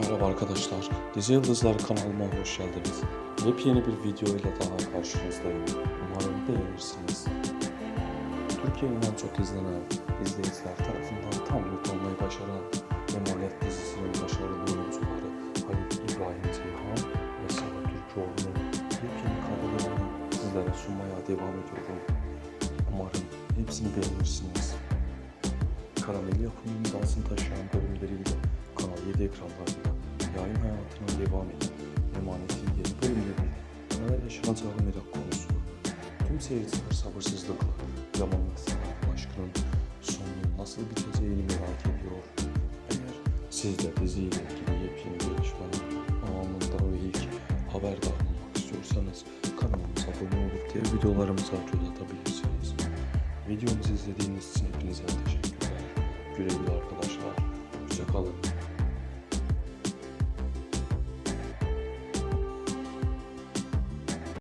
Merhaba arkadaşlar. Dizi Yıldızları kanalıma hoş geldiniz. Yepyeni bir video ile daha karşınızdayım. Umarım beğenirsiniz. Türkiye'nin en çok izlenen izleyiciler tarafından tam not almayı başaran Emanet dizisinin başarılı oyuncuları Halil İbrahim Ceyhan ve Sara Türkoğlu'nun yepyeni kadrolarını sizlere sunmaya devam ediyorum. Umarım hepsini beğenirsiniz. Karamel yapımının dansını taşıyan bölümleriyle Kanal 7 ekranlarında yayın hayatına devam eden Emanet'in yeni bölümlerinde neler yaşanacağı merak konusu. Tüm seyirciler sabırsızlıkla Yaman'la Serap aşkının sonunun nasıl biteceğini merak ediyor. Eğer siz de diziyle ilgili yepyeni gelişmeler anında ve ilk haberdar olmak istiyorsanız kanalımıza abone olup diğer videolarımıza atabilirsiniz. Videomuzu izlediğiniz için hepinize teşekkürler. Güle güle arkadaşlar. Hoşçakalın.